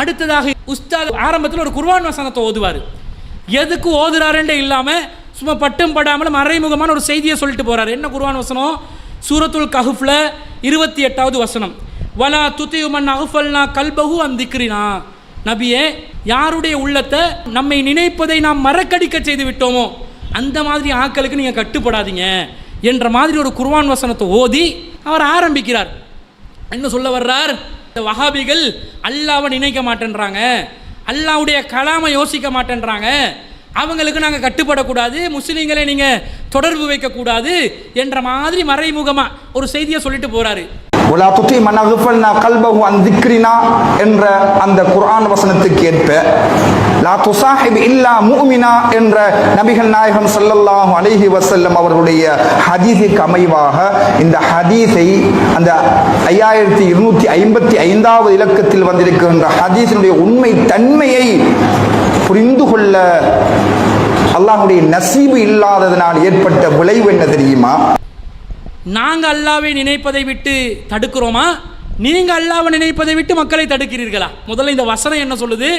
அடுத்ததாக உஸ்தாத் ஆரம்பத்தில் ஒரு குர்வான் வசனத்தை ஓதுவார். எதுக்கு ஓதுறாருன்றே இல்லாமல் சும்மா பட்டும் படாமல் மறைமுகமான ஒரு செய்தியை சொல்லிட்டு போகிறார் என்ன குர்வான் வசனம்? சூரத்துல் கஹுஃப்ல இருபத்தி எட்டாவது வசனம். வலா துத்தியுமன் அகுஃபல்னா கல்பகு அந்திக்ரினா நபியே யாருடைய உள்ளத்தை நம்மை நினைப்பதை நாம் மறக்கடிக்க செய்து விட்டோமோ அந்த மாதிரி ஆக்களுக்கு நீங்கள் கட்டுப்படாதீங்க என்ற மாதிரி ஒரு குர்வான் வசனத்தை ஓதி அவர் ஆரம்பிக்கிறார். என்ன சொல்ல வர்றார்? இந்த வஹாபிகள் அல்லாவை நினைக்க மாட்டேன்றாங்க. அல்லாவுடைய கலாமை யோசிக்க மாட்டேன்றாங்க. அவங்களுக்கு நாங்கள் கட்டுப்படக்கூடாது முஸ்லீம்களை நீங்கள் தொடர்பு வைக்கக்கூடாது என்ற மாதிரி மறைமுகமாக ஒரு செய்தியை சொல்லிட்டு போகிறாரு ஒலா துத்தி மனகுஃபல்னா கல்பஹு அன் திக்ரினா என்ற அந்த குர்ஆன் வசனத்துக்கு ஏற்ப லா துசாஹிப் இல்லா முஃமினா என்ற நபிகள் நாயகம் சல்லல்லாஹு அலைஹி வசல்லம் அவர்களுடைய ஹதீஸுக்கு அமைவாக இந்த ஹதீஸை அந்த ஐயாயிரத்தி இருநூத்தி ஐம்பத்தி ஐந்தாவது இலக்கத்தில் வந்திருக்கின்ற ஹதீஸினுடைய உண்மை தன்மையை புரிந்து கொள்ள அல்லாஹுடைய நசீபு இல்லாததனால் ஏற்பட்ட விளைவு என்ன தெரியுமா? நாங்கள் அல்லாவை நினைப்பதை விட்டு தடுக்கிறோமா? நீங்கள் அல்லாவை நினைப்பதை விட்டு மக்களை தடுக்கிறீர்களா? முதல்ல இந்த வசனம் என்ன சொல்லுது?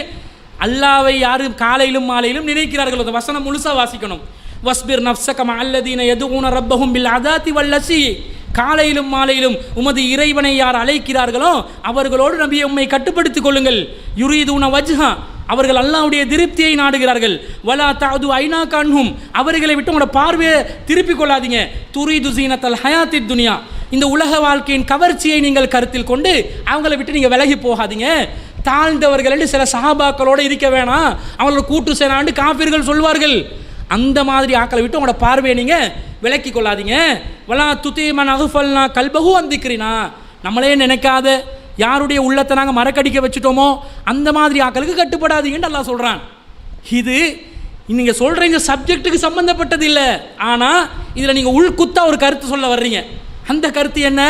அல்லாவை யாரு காலையிலும் மாலையிலும் நினைக்கிறார்கள். அந்த வசனம் முழுசாக வாசிக்கணும். வஸ்பிர் நப்சகம் அல்லதீன எதுவும் ரப்பகும் பில் அதாத்தி வல்லசி காலையிலும் மாலையிலும் உமது இறைவனை யார் அழைக்கிறார்களோ அவர்களோடு நபியை உம்மை கட்டுப்படுத்திக் கொள்ளுங்கள். யுரீதுன வஜ்ஹா. அவர்கள் அல்லாவுடைய திருப்தியை நாடுகிறார்கள். வலா தாது ஐநா கண்ஹும் அவர்களை விட்டு உங்களோட பார்வையை திருப்பிக் கொள்ளாதீங்க. துரி துசீனத்தல் ஹயாத்தி துனியா. இந்த உலக வாழ்க்கையின் கவர்ச்சியை நீங்கள் கருத்தில் கொண்டு அவங்கள விட்டு நீங்கள் விலகி போகாதீங்க. தாழ்ந்தவர்கள் என்று சில சஹாபாக்களோடு இருக்க வேணாம். அவங்களோட கூட்டு சேனாண்டு காப்பீர்கள் சொல்வார்கள். அந்த மாதிரி ஆக்களை விட்டு உங்களோட பார்வையை நீங்கள் விலக்கி கொள்ளாதீங்க. வலா துத்தீமன் அகுஃபல்னா கல்பகு வந்திக்கிறீனா நம்மளே நினைக்காத யாருடைய உள்ளத்தை நாங்கள் மரக்கடிக்க வச்சுட்டோமோ அந்த மாதிரி ஆக்களுக்கு கட்டுப்படாதீங்கன்னு நல்லா சொல்கிறான் இது நீங்கள் சொல்கிற இந்த சப்ஜெக்ட்டுக்கு சம்மந்தப்பட்டது இல்லை. ஆனால் இதில் நீங்கள் உள்குத்தா ஒரு கருத்து சொல்ல வர்றீங்க. அந்த கருத்து என்ன?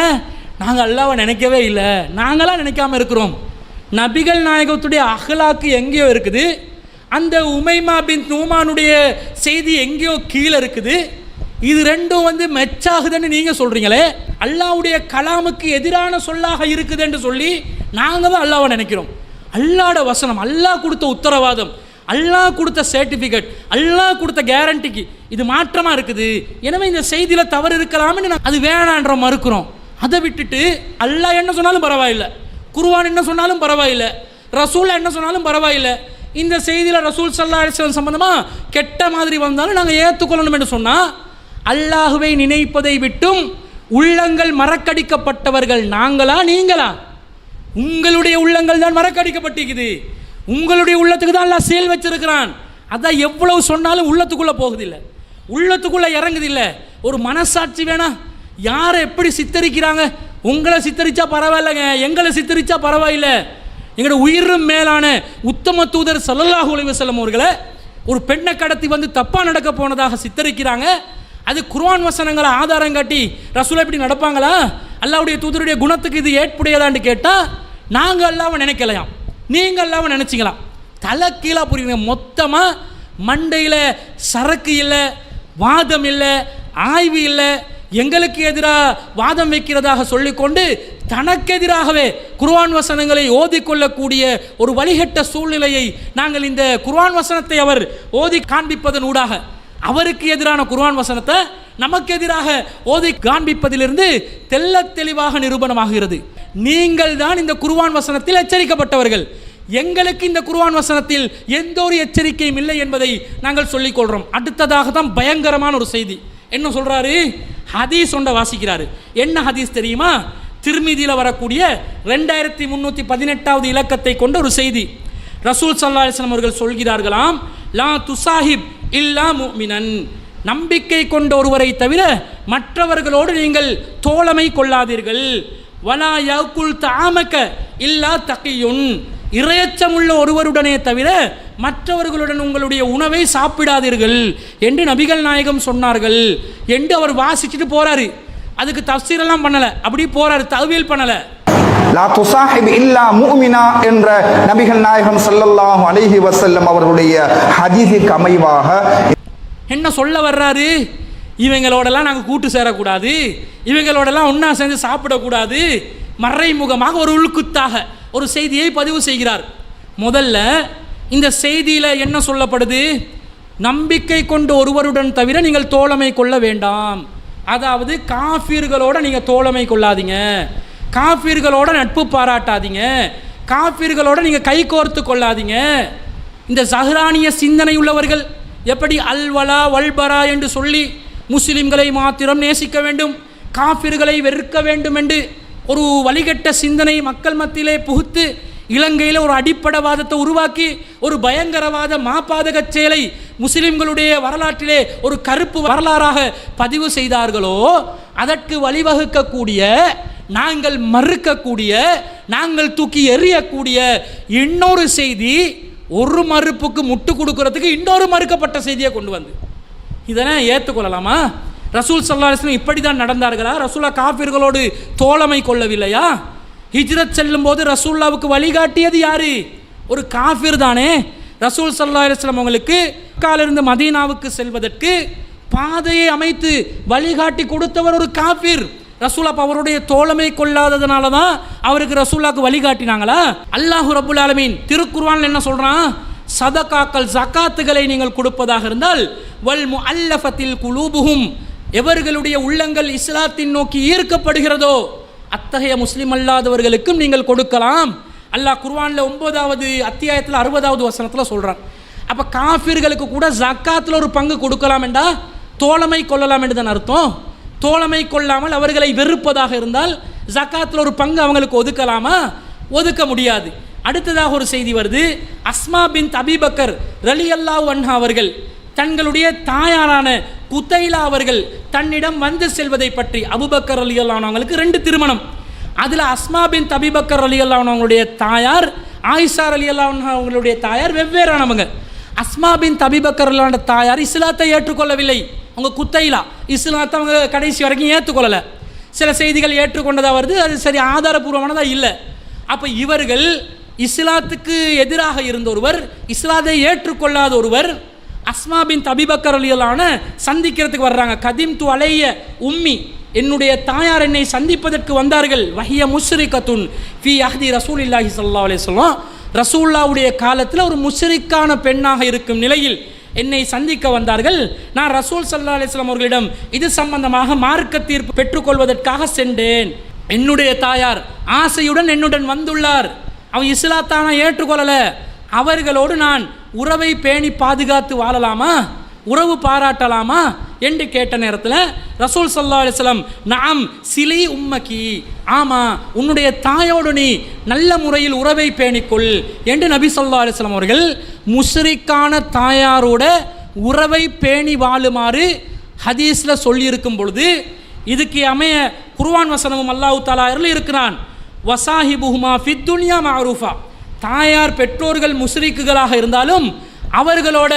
நாங்கள் அல்லாவை நினைக்கவே இல்லை. நாங்களாம் நினைக்காம இருக்கிறோம். நபிகள் நாயகத்துடைய அகலாக்கு எங்கேயோ இருக்குது. அந்த உமைமா பின் நூமானுடைய செய்தி எங்கேயோ கீழே இருக்குது. இது ரெண்டும் வந்து மெச்சாகுதுன்னு நீங்கள் சொல்கிறீங்களே அல்லாவுடைய கலாமுக்கு எதிரான சொல்லாக இருக்குதுன்னு சொல்லி நாங்கள் தான் அல்லாவை நினைக்கிறோம். அல்லாட வசனம் அல்லாஹ் கொடுத்த உத்தரவாதம் அல்லாஹ் கொடுத்த சர்டிஃபிகேட் அல்லாஹ் கொடுத்த கேரண்டிக்கு இது மாற்றமாக இருக்குது? எனவே இந்த செய்தியில் தவறு இருக்கலாம்னு அது வேணான்ற மறுக்கிறோம். அதை விட்டுட்டு அல்லாஹ் என்ன சொன்னாலும் பரவாயில்லை. குருவான் என்ன சொன்னாலும் பரவாயில்லை. ரசூல் என்ன சொன்னாலும் பரவாயில்லை. இந்த செய்தியில் ரசூல் சல்லா அலிஸ்லாம் சம்மந்தமாக கெட்ட மாதிரி வந்தாலும் நாங்கள் ஏற்றுக்கொள்ளணும் என்று சொன்னால் அல்லாஹுவை நினைப்பதை விட்டும் உள்ளங்கள் மறக்கடிக்கப்பட்டவர்கள் நாங்களா நீங்களா? உங்களுடைய உள்ளங்கள் தான் மறக்கடிக்கப்பட்டிருக்குது. உங்களுடைய உள்ளத்துக்கு தான் எல்லாம் சேல் வச்சிருக்கிறான். அதான் எவ்வளவு சொன்னாலும் உள்ளத்துக்குள்ளே போகுதில்லை. உள்ளத்துக்குள்ளே இறங்குதில்லை. ஒரு மனசாட்சி வேணாம் யாரை எப்படி சித்தரிக்கிறாங்க? உங்களை சித்தரிச்சா பரவாயில்லைங்க. எங்களை சித்தரிச்சா பரவாயில்ல. எங்களோட உயிரும் மேலான உத்தம தூதர் சல்லல்லாஹு அலைஹி அவர்களை ஒரு பெண்ணை கடத்தி வந்து தப்பாக நடக்க போனதாக சித்தரிக்கிறாங்க. அது குர்வான் வசனங்களை ஆதாரம் காட்டி ரசூல் எப்படி நடப்பாங்களா? அல்லாவுடைய தூதருடைய குணத்துக்கு இது ஏற்புடையதான்னு கேட்டால் நாங்கள் அல்லாவை நினைக்கலையாம். நீங்கள் அல்லாவை நினச்சிக்கலாம். தலை கீழாக புரியுங்க. மொத்தமாக மண்டையில் சரக்கு இல்லை வாதம் இல்லை ஆய்வு இல்லை எங்களுக்கு எதிராக வாதம் வைக்கிறதாக சொல்லிக்கொண்டு தனக்கெதிராகவே குர்வான் வசனங்களை ஓதிக்கொள்ளக்கூடிய ஒரு வழிகட்ட சூழ்நிலையை நாங்கள் இந்த குர்வான் வசனத்தை அவர் ஓதி காண்பிப்பதன் ஊடாக அவருக்கு எதிரான குர்ஆன் வசனத்தை நமக்கு எதிராக ஓதி காண்பிப்பதிலிருந்து தெள்ளத் தெளிவாக நிரூபணமாகிறது. நீங்கள் தான் இந்த குர்ஆன் வசனத்தில் எச்சரிக்கப்பட்டவர்கள். எங்களுக்கு இந்த குர்ஆன் வசனத்தில் எந்த ஒரு எச்சரிக்கையும் இல்லை என்பதை நாங்கள் சொல்லிக் கொள்கிறோம் அடுத்ததாக தான் பயங்கரமான ஒரு செய்தி. என்ன சொல்றாரு? ஹதீஸ் ஒன்றை வாசிக்கிறாரு. என்ன ஹதீஸ் தெரியுமா? திருமீதியில் வரக்கூடிய ரெண்டாயிரத்தி முந்நூற்றி பதினெட்டாவது இலக்கத்தை கொண்ட ஒரு செய்தி. ரசூல் சல்லா அலிஸ்லாம் அவர்கள் சொல்கிறார்களாம் லா துசாஹிப் இல்லா முமினன் நம்பிக்கை கொண்ட ஒருவரை தவிர மற்றவர்களோடு நீங்கள் தோழமை கொள்ளாதீர்கள். வலா யகுல் தாமக்க இல்லா தகையுன். இரையச்சமுள்ள ஒருவருடனே தவிர மற்றவர்களுடன் உங்களுடைய உணவை சாப்பிடாதீர்கள் என்று நபிகள் நாயகம் சொன்னார்கள் என்று அவர் வாசிச்சுட்டு போறாரு. அதுக்கு தஃசீரெல்லாம் பண்ணலை அப்படி போறாரு தவியல் பண்ணலை. லா துசாஹிப் இல்லா மூமினா என்ற நபிகள் நாயகம் சல்லல்லாஹு அலைஹி வசல்லம் அவர்களுடைய ஹதீஸுக்கு அமைவாக. என்ன சொல்ல வர்றாரு? இவங்களோடலாம் நாங்கள் கூட்டு சேரக்கூடாது. இவங்களோடலாம் ஒன்றா சேர்ந்து சாப்பிடக்கூடாது. மறைமுகமாக ஒரு உள்குத்தாக ஒரு செய்தியை பதிவு செய்கிறார். முதல்ல இந்த செய்தியில் என்ன சொல்லப்படுது? நம்பிக்கை கொண்ட ஒருவருடன் தவிர நீங்கள் தோழமை கொள்ள வேண்டாம். அதாவது காஃபீர்களோட நீங்கள் தோழமை கொள்ளாதீங்க. காஃபிர்களோட நட்பு பாராட்டாதீங்க. காஃபிர்களோட நீங்கள் கை கோர்த்து கொள்ளாதீங்க. இந்த சஹ்ரானிய சிந்தனை உள்ளவர்கள் எப்படி அல்வலா வல்பரா என்று சொல்லி முஸ்லிம்களை மாத்திரம் நேசிக்க வேண்டும் காஃபிர்களை வெறுக்க வேண்டும் என்று ஒரு வழிகட்ட சிந்தனை மக்கள் மத்தியிலே புகுத்து இலங்கையில் ஒரு அடிப்படைவாதத்தை உருவாக்கி ஒரு பயங்கரவாத மாபாதகச் செயலை முஸ்லிம்களுடைய வரலாற்றிலே ஒரு கருப்பு வரலாறாக பதிவு செய்தார்களோ அதற்கு வழிவகுக்கக்கூடிய நாங்கள் மறுக்கக்கூடிய நாங்கள் தூக்கி எறியக்கூடிய இன்னொரு செய்தி ஒரு மறுப்புக்கு முட்டு கொடுக்கறதுக்கு இன்னொரு மறுக்கப்பட்ட செய்தியை கொண்டு வந்து. இதெல்லாம் ஏற்றுக்கொள்ளலாமா? ரசூல் சல்லாஸ்லம் இப்படி தான் நடந்தார்களா? ரசூலா காஃபிர்களோடு தோழமை கொள்ளவில்லையா? ஹிஜ்ரத் செல்லும் போது ரசூல்லாவுக்கு வழிகாட்டியது யாரு? ஒரு காஃபிர் தானே. ரசூல் சல்லா அலுவலம் அவங்களுக்கு காலிருந்து மதீனாவுக்கு செல்வதற்கு பாதையை அமைத்து வழிகாட்டி கொடுத்தவர் ஒரு காஃபிர். ரசூலா அவருடைய தோழமை கொள்ளாததுனால தான் அவருக்கு ரசூலாக்கு வழிகாட்டினாங்களா? அல்லாஹு ரபுல் ஆலமீன் திருக்குர்வான் என்ன சொல்கிறான் சதகாக்கள் ஜக்காத்துகளை நீங்கள் கொடுப்பதாக இருந்தால் வல் முஅல்லஃபத்தில் குலூபுகும் எவர்களுடைய உள்ளங்கள் இஸ்லாத்தின் நோக்கி ஈர்க்கப்படுகிறதோ அத்தகைய முஸ்லீம் அல்லாதவர்களுக்கும் நீங்கள் கொடுக்கலாம். அல்லாஹ் குர்வானில் ஒன்பதாவது அத்தியாயத்தில் அறுபதாவது வசனத்தில் சொல்கிறான் அப்போ காஃபிர்களுக்கு கூட ஜக்காத்தில் ஒரு பங்கு கொடுக்கலாம் என்றா? தோழமை கொள்ளலாம் என்று தான் அர்த்தம். தோழமை கொள்ளாமல் அவர்களை வெறுப்பதாக இருந்தால் ஜக்காத்தில் ஒரு பங்கு அவங்களுக்கு ஒதுக்கலாமா? ஒதுக்க முடியாது. அடுத்ததாக ஒரு செய்தி வருது. அஸ்மா பின் தபிபக்கர் ரலி அல்லாஹ் அன்ஹா அவர்கள் தங்களுடைய தாயாரான குத்தைலா அவர்கள் தன்னிடம் வந்து செல்வதை பற்றி அபுபக்கர் அலி அவங்களுக்கு ரெண்டு திருமணம். அதில் அஸ்மா பின் தபிபக்கர் அலி அவங்களுடைய தாயார் ஆயிஷார் அலி அவங்களுடைய தாயார் வெவ்வேறானவங்க அஸ்மா பின் தபிபக்கர் அல்லாண்ட தாயார் இஸ்லாத்தை ஏற்றுக்கொள்ளவில்லை. அவங்க குத்தையிலா? இஸ்லாத்தை அவங்க கடைசி வரைக்கும் ஏற்றுக்கொள்ளலை சில செய்திகள் ஏற்றுக்கொண்டதாக வருது அது சரி ஆதாரபூர்வமானதாக இல்லை. அப்போ இவர்கள் இஸ்லாத்துக்கு எதிராக இருந்த ஒருவர் இஸ்லாத்தை ஏற்றுக்கொள்ளாத ஒருவர் அஸ்மா பின் தபிபக்கர் அலியலான சந்திக்கிறதுக்கு வர்றாங்க. கதிம் து அலைய உம்மி. என்னுடைய தாயார் என்னை சந்திப்பதற்கு வந்தார்கள். வஹிய முஸ்ரிகத்துன் ஃபி அஹ்தி ரசூல் இல்லாஹி சல்லா அலையம் ரசூல்லாவுடைய காலத்தில் ஒரு முஸ்ரிக்கான பெண்ணாக இருக்கும் நிலையில் என்னை சந்திக்க வந்தார்கள். நான் ரசூல் சல்லா அலிஸ்லாம் அவர்களிடம் இது சம்பந்தமாக மார்க்க தீர்ப்பு பெற்றுக்கொள்வதற்காக சென்றேன். என்னுடைய தாயார் ஆசையுடன் என்னுடன் வந்துள்ளார். அவன் இஸ்லாத்தான ஏற்றுக்கொள்ளல. அவர்களோடு நான் உறவை பேணி பாதுகாத்து வாழலாமா? உறவு பாராட்டலாமா? என்று கேட்ட நேரத்தில் ரசூல் சல்லா அலிஸ்லாம் நாம் சிலி உம்மக்கி. ஆமா உன்னுடைய தாயோடு நீ நல்ல முறையில் உறவை பேணிக்கொள் என்று நபி சொல்லா அலிஸ்லாம் அவர்கள் முஸ்ரிக்கான தாயாரோட உறவை பேணி வாழுமாறு ஹதீஸில் சொல்லியிருக்கும் பொழுது இதுக்கு அமைய குர்வான் வசனமும் அல்லாஹ் தாலா அருள் இருக்கிறான். வசாஹிபுஹுமா ஃபித்துனியா மாரூஃபா. தாயார் பெற்றோர்கள் முஸ்ரிக்குகளாக இருந்தாலும் அவர்களோட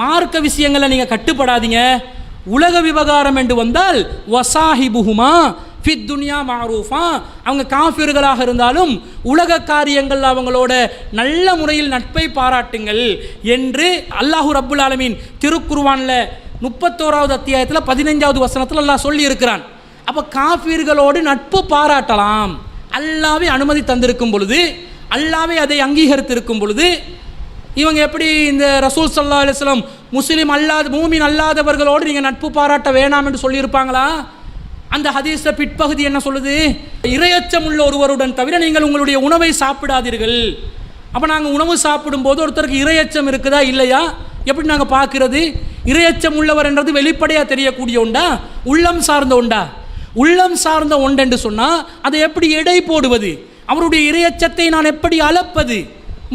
மார்க்க விஷயங்களை நீங்கள் கட்டுப்படாதீங்க. உலக விவகாரம் என்று வந்தால் வசாஹிபுஹுமா ஃபித் துன்யா மாரூஃபா. அவங்க காஃபிர்களாக இருந்தாலும் உலக காரியங்கள் அவங்களோட நல்ல முறையில் நட்பை பாராட்டுங்கள் என்று அல்லாஹு ரப்புல் ஆலமீன் திருக்குருவானில் முப்பத்தோராவது அத்தியாயத்தில் பதினைஞ்சாவது வசனத்தில் அல்லாஹ் சொல்லி இருக்கிறான் அப்போ காஃபிர்களோடு நட்பு பாராட்டலாம். அல்லாவே அனுமதி தந்திருக்கும் பொழுது அல்லாவே அதை அங்கீகரித்திருக்கும் பொழுது இவங்க எப்படி இந்த ரசூல் சல்லா அலிஸ்லாம் முஸ்லீம் அல்லாத மூமின் அல்லாதவர்களோடு நீங்கள் நட்பு பாராட்ட வேணாம் என்று சொல்லியிருப்பாங்களா? அந்த ஹதீஸ பிற்பகுதி என்ன சொல்லுது? இரையச்சம் உள்ள ஒருவருடன் தவிர நீங்கள் உங்களுடைய உணவை சாப்பிடாதீர்கள். அப்போ நாங்கள் உணவு சாப்பிடும்போது ஒருத்தருக்கு இரையச்சம் இருக்குதா இல்லையா? எப்படி நாங்கள் பார்க்குறது? இரையச்சம் உள்ளவர் என்றது வெளிப்படையாக தெரியக்கூடிய உண்டா? உள்ளம் சார்ந்த உண்டா? உள்ளம் சார்ந்த ஒன்றென்று சொன்னால் அதை எப்படி எடை போடுவது? அவருடைய இரையச்சத்தை நான் எப்படி அளப்பது?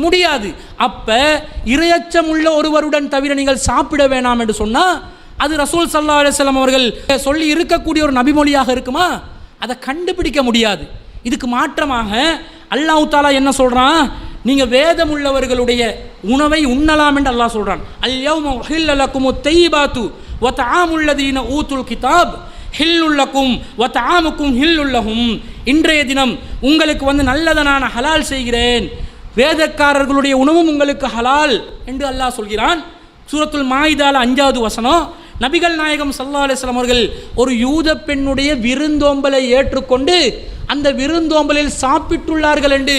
முடியாது. அப்ப இரையச்சம் உள்ள ஒருவருடன் தவிர நீங்கள் சாப்பிட வேணாம் என்று சொன்னால் அது ரசூல் சல்லா அலிஸ்லாம் அவர்கள் சொல்லி இருக்கக்கூடிய ஒரு நபிமொழியாக இருக்குமா? அதை கண்டுபிடிக்க முடியாது. இதுக்கு மாற்றமாக அல்லாஹ் தாலா என்ன சொல்கிறான் நீங்கள் வேதம் உள்ளவர்களுடைய உணவை உண்ணலாம் என்று அல்லாஹ் சொல்றான். அல்யௌம உஹில்லலக்கும் தைபாத்து வ தஆமுல்லதீன ஊத்துல் கிதாப் ஹில்லுல்லக்கும் ஆமுக்கும் ஹில் உள்ளகும் இன்றைய தினம் உங்களுக்கு வந்து நல்லதை நான் ஹலால் செய்கிறேன். வேதக்காரர்களுடைய உணவும் உங்களுக்கு ஹலால் என்று அல்லாஹ் சொல்கிறான். சூரத்துல் மாயிதால அஞ்சாவது வசனம் நபிகள் நாயகம் சல்லா அலிஸ்லாம் அவர்கள் ஒரு யூத பெண்ணுடைய விருந்தோம்பலை ஏற்றுக்கொண்டு அந்த விருந்தோம்பலில் சாப்பிட்டுள்ளார்கள் என்று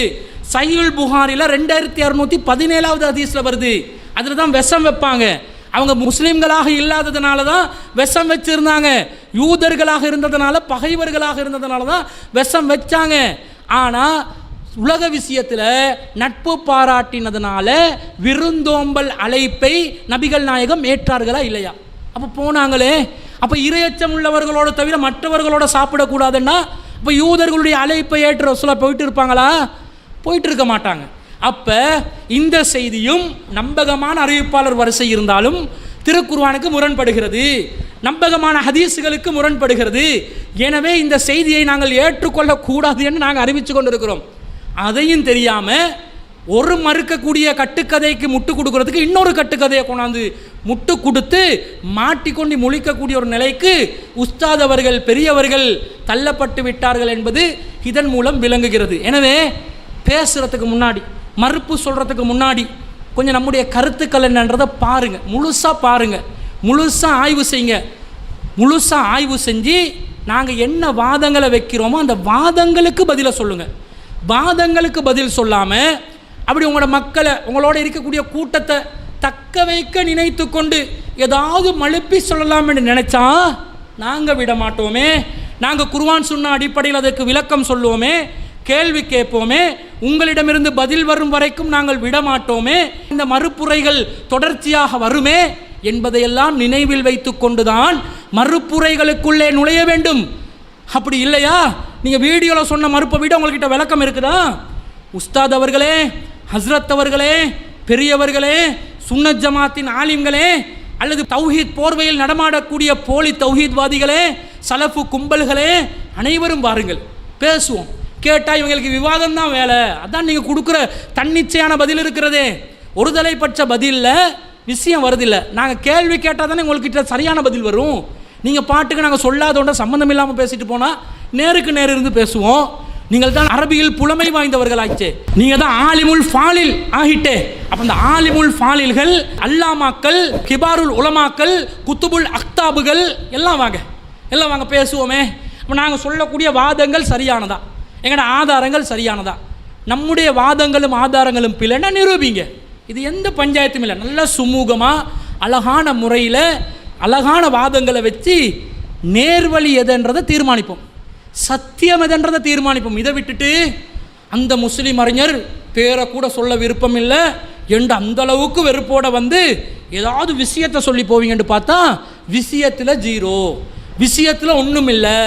சையுல் புகாரில் ரெண்டாயிரத்தி அறுநூற்றி பதினேழாவது அதிசயில் வருது. அதில் தான் விஷம் வைப்பாங்க. அவங்க முஸ்லீம்களாக இல்லாததுனால தான் விஷம் வச்சிருந்தாங்க. யூதர்களாக இருந்ததுனால பகைவர்களாக இருந்ததுனால தான் விஷம் வச்சாங்க. ஆனால் உலக விஷயத்தில் நட்பு பாராட்டினதுனால விருந்தோம்பல் அழைப்பை நபிகள் நாயகம் ஏற்றார்களா இல்லையா? அப்போ போனாங்களே அப்போ இரையச்சம் உள்ளவர்களோட தவிர மற்றவர்களோட சாப்பிடக்கூடாதுன்னா இப்போ யூதர்களுடைய அழைப்பை ஏற்ற சொல்ல போயிட்டு இருப்பாங்களா? போயிட்டு இருக்க மாட்டாங்க. அப்போ இந்த செய்தியும் நம்பகமான அறிவிப்பாளர் வரிசை இருந்தாலும் திருக்குர்வானுக்கு முரண்படுகிறது. நம்பகமான ஹதீஸுகளுக்கு முரண்படுகிறது. எனவே இந்த செய்தியை நாங்கள் ஏற்றுக்கொள்ளக்கூடாது என்று நாங்கள் அறிவித்து கொண்டிருக்கிறோம். அதையும் தெரியாமல் ஒரு மறுக்கக்கூடிய கட்டுக்கதைக்கு முட்டு கொடுக்கறதுக்கு இன்னொரு கட்டுக்கதையை கொண்டாந்து முட்டு கொடுத்து மாட்டிக்கொண்டு முழிக்கக்கூடிய ஒரு நிலைக்கு உஸ்தாத் அவர்கள் பெரியவர்கள் தள்ளப்பட்டு விட்டார்கள் என்பது இதன் மூலம் விளங்குகிறது. எனவே பேசுகிறதுக்கு முன்னாடி மறுப்பு சொல்கிறதுக்கு முன்னாடி கொஞ்சம் நம்முடைய கருத்துக்கள் என்னன்றதை பாருங்கள் முழுசாக பாருங்கள் முழுசாக ஆய்வு செய்யுங்க. முழுசாக ஆய்வு செஞ்சு நாங்கள் என்ன வாதங்களை வைக்கிறோமோ அந்த வாதங்களுக்கு பதிலை சொல்லுங்கள் வாதங்களுக்கு பதில் சொல்லாமல் அப்படி உங்களோட மக்களை உங்களோட இருக்கக்கூடிய கூட்டத்தை தக்க வைக்க நினைத்து கொண்டு ஏதாவது மழுப்பி சொல்லலாம் என்று நினச்சா நாங்கள் விட மாட்டோமே. நாங்கள் குருவான் சொன்ன அடிப்படையில் அதற்கு விளக்கம் சொல்லுவோமே கேள்வி கேட்போமே உங்களிடமிருந்து பதில் வரும் வரைக்கும் நாங்கள் விட மாட்டோமே. இந்த மறுப்புரைகள் தொடர்ச்சியாக வருமே என்பதையெல்லாம் நினைவில் வைத்து கொண்டுதான் மறுப்புரைகளுக்குள்ளே நுழைய வேண்டும். அப்படி இல்லையா? நீங்கள் வீடியோவில் சொன்ன மறுப்பை விட உங்கள்கிட்ட விளக்கம் இருக்குதா? உஸ்தாத் அவர்களே ஹஸ்ரத் அவர்களே பெரியவர்களே சுன்னத் ஜமாத்தின் ஆலிம்களே அல்லது தௌஹீத் போர்வையில் நடமாடக்கூடிய போலி தௌஹீத்வாதிகளே சலஃபு கும்பல்களே அனைவரும் வாருங்கள். பேசுவோம். கேட்டால் இவங்களுக்கு விவாதம் தான் வேலை. அதான் நீங்கள் கொடுக்குற தன்னிச்சையான பதில் இருக்கிறதே. ஒரு தலைப்பட்ச பதிலில் விஷயம் வருதில்லை. நாங்கள் கேள்வி கேட்டால் தானே உங்கள்கிட்ட சரியான பதில் வரும். நீங்கள் பாட்டுக்கு நாங்கள் சொல்லாதோண்ட சம்மந்தம் இல்லாமல் பேசிட்டு போனால் நேருக்கு நேர் இருந்து பேசுவோம். நீங்கள் தான் அரபியில் புலமை வாய்ந்தவர்கள் ஆயிடுச்சு நீங்கள் தான் ஆலிமுல் ஃபாலில் ஆகிட்டே. அப்போ இந்த ஆலிமுல் ஃபாலில்கள் அல்லாமாக்கள் கிபாருல் உலமாக்கள் குத்துபுல் அக்தாபுகள் எல்லாம் வாங்க. எல்லாம் வாங்க பேசுவோமே. இப்போ நாங்கள் சொல்லக்கூடிய வாதங்கள் சரியானதா? எங்களோட ஆதாரங்கள் சரியானதா? நம்முடைய வாதங்களும் ஆதாரங்களும் பிள்ளைன்னா நிரூபிங்க. இது எந்த பஞ்சாயத்தும் இல்லை. நல்ல சுமூகமாக அழகான முறையில் அழகான வாதங்களை வச்சு நேர்வழி எதுன்றதை தீர்மானிப்போம். சத்தியம் எதன்றதை தீர்மானிப்போம். இதை விட்டுட்டு அந்த முஸ்லீம் அறிஞர் பேரை கூட சொல்ல விருப்பம் இல்லை என்று அந்த அளவுக்கு வெறுப்போட வந்து ஏதாவது விஷயத்தை சொல்லி போவீங்கன்னு பார்த்தா விஷயத்தில் ஜீரோ. விஷயத்தில் ஒன்றும் இல்லை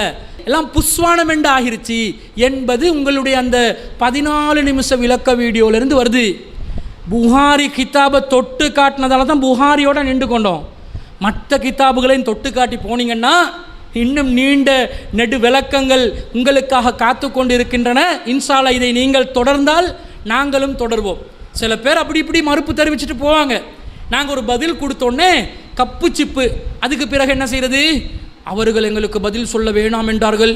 எல்லாம் புஸ்வானம் என்று ஆகிருச்சு என்பது உங்களுடைய அந்த பதினாலு நிமிஷ விளக்க வீடியோவிலேருந்து வருது. புகாரி கித்தாபை தொட்டு காட்டினதால தான் புகாரியோட நின்று கொண்டோம். மற்ற கித்தாபுகளையும் தொட்டு காட்டி போனீங்கன்னா இன்னும் நீண்ட நெடு விளக்கங்கள் உங்களுக்காக காத்து கொண்டு இருக்கின்றன இன்ஷால்லா இதை நீங்கள் தொடர்ந்தால் நாங்களும் தொடர்வோம். சில பேர் அப்படி இப்படி மறுப்பு தெரிவிச்சுட்டு போவாங்க. நாங்கள் ஒரு பதில் கொடுத்தோன்னே கப்பு சிப்பு. அதுக்கு பிறகு என்ன செய்கிறது அவர்கள் எங்களுக்கு பதில் சொல்ல வேணாம் என்றார்கள்.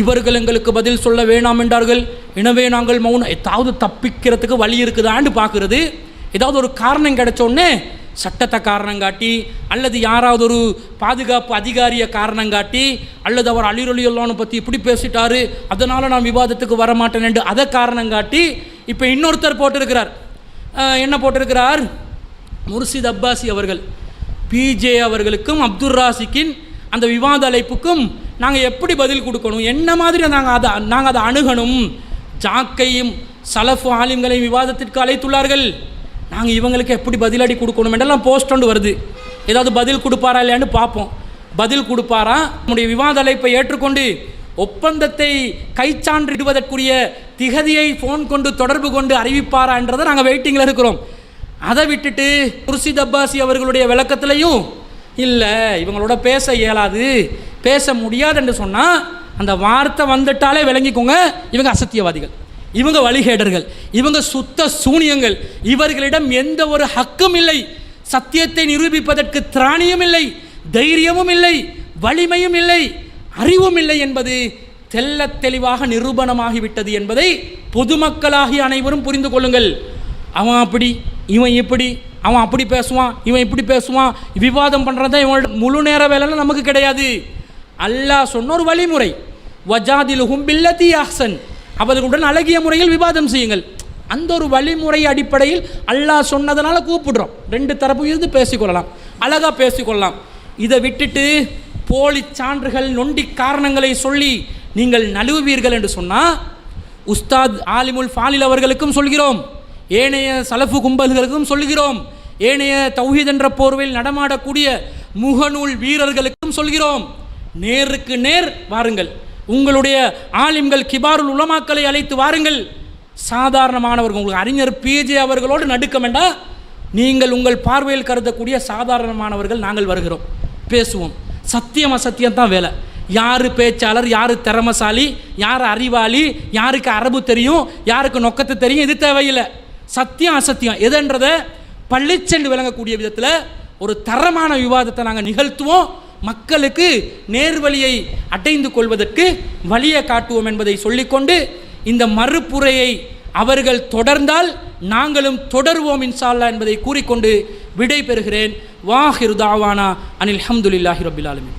இவர்கள் எங்களுக்கு பதில் சொல்ல வேணாம் என்றார்கள். எனவே நாங்கள் மௌனம் ஏதாவது தப்பிக்கிறதுக்கு வழி இருக்குதான்னு பார்க்குறது. ஏதாவது ஒரு காரணம் கிடைச்சோன்னே சட்டத்தை காரணம் காட்டி அல்லது யாராவது ஒரு பாதுகாப்பு அதிகாரியை காரணம் காட்டி அல்லது அவர் அலிரொலியல்லான்னு பற்றி இப்படி பேசிட்டாரு அதனால் நான் விவாதத்துக்கு வர என்று அதை காரணம் காட்டி இப்போ இன்னொருத்தர் போட்டிருக்கிறார். என்ன போட்டிருக்கிறார்? முர்ஷித் அப்பாசி அவர்கள் பிஜே அவர்களுக்கும் அப்துல் ராசிக்கின் அந்த விவாத அழைப்புக்கும் நாங்கள் எப்படி பதில் கொடுக்கணும்? என்ன மாதிரி நாங்கள் அதை நாங்கள் அதை அணுகணும்? ஜாக்கையும் சலஃபு ஆலிம்களையும் விவாதத்திற்கு அழைத்துள்ளார்கள். நாங்கள் இவங்களுக்கு எப்படி பதிலடி கொடுக்கணும் என்றெல்லாம் போஸ்ட் ஒன்று வருது. ஏதாவது பதில் கொடுப்பாரா இல்லையான்னு பார்ப்போம். பதில் கொடுப்பாரா? நம்முடைய விவாத அழைப்பை ஏற்றுக்கொண்டு ஒப்பந்தத்தை கைச்சான்றிடுவதற்குரிய திகதியை ஃபோன் கொண்டு தொடர்பு கொண்டு அறிவிப்பாரா என்றதை நாங்கள் வெயிட்டிங்கில் இருக்கிறோம். அதை விட்டுட்டு குர்சித் அப்பாசி அவர்களுடைய விளக்கத்திலையும் இல்லை இவங்களோட பேச இயலாது. பேச முடியாது என்று சொன்னால் அந்த வார்த்தை வந்துட்டாலே விளங்கிக்கோங்க. இவங்க அசத்தியவாதிகள். இவங்க வழிகேடர்கள் இவங்க சுத்த சூனியங்கள் இவர்களிடம் எந்த ஒரு ஹக்கும் இல்லை. சத்தியத்தை நிரூபிப்பதற்கு திராணியும் இல்லை தைரியமும் இல்லை வலிமையும் இல்லை அறிவும் இல்லை என்பது தெல்ல தெளிவாக நிரூபணமாகிவிட்டது என்பதை பொதுமக்களாகிய அனைவரும் புரிந்து கொள்ளுங்கள். அவன் அப்படி இவன் இப்படி அவன் அப்படி பேசுவான் இவன் இப்படி பேசுவான் விவாதம் பண்ணுறது தான் இவனோட முழு நேர வேலைலாம் நமக்கு கிடையாது. அல்லாஹ் சொன்ன ஒரு வழிமுறை வஜாதில் ஹும்பில்லதி அஹ்சன். அவர்களுடன் அழகிய முறையில் விவாதம் செய்யுங்கள். அந்த ஒரு வழிமுறை அடிப்படையில் அல்லாஹ் சொன்னதனால கூப்பிடுறோம். ரெண்டு தரப்பு இருந்து பேசிக்கொள்ளலாம். அழகாக பேசிக்கொள்ளலாம். இதை விட்டுட்டு போலி சான்றுகள் நொண்டி காரணங்களை சொல்லி நீங்கள் நழுவுவீர்கள் என்று சொன்னால் உஸ்தாத் ஆலிமுல் ஃபாலில் அவர்களுக்கும் சொல்கிறோம். ஏனைய சலஃபு கும்பல்களுக்கும் சொல்கிறோம். ஏனைய தௌஹீத் என்ற போர்வையில் நடமாடக்கூடிய முகநூல் வீரர்களுக்கும் சொல்கிறோம். நேருக்கு நேர் வாருங்கள். உங்களுடைய ஆலிம்கள் கிபாருல் உலமாக்களை அழைத்து வாருங்கள். சாதாரணமானவர்கள் உங்களுக்கு அறிஞர் பிஜே அவர்களோடு நடுக்க வேண்டாம் நீங்கள் உங்கள் பார்வையில் கருதக்கூடிய சாதாரணமானவர்கள் நாங்கள் வருகிறோம். பேசுவோம். சத்தியம் அசத்தியம் தான் வேலை. யார் பேச்சாளர் யார் திறமசாலி யார் அறிவாளி யாருக்கு அரபு தெரியும் யாருக்கு நொக்கத்தை தெரியும் இது தேவையில்லை. சத்தியம் அசத்தியம். எதுன்றதை பள்ளிச்சென்று விளங்கக்கூடிய விதத்தில் ஒரு தரமான விவாதத்தை நாங்கள் நிகழ்த்துவோம். மக்களுக்கு நேர்வழியை அடைந்து கொள்வதற்கு வழியை காட்டுவோம் என்பதை சொல்லிக்கொண்டு இந்த மறுப்புரையை அவர்கள் தொடர்ந்தால் நாங்களும் தொடருவோம் இன்சால்லா என்பதை கூறிக்கொண்டு விடை பெறுகிறேன் வாஹிருதாவானா அனில் ஹம்துலில்லாஹி ரபில் ஆலமின்.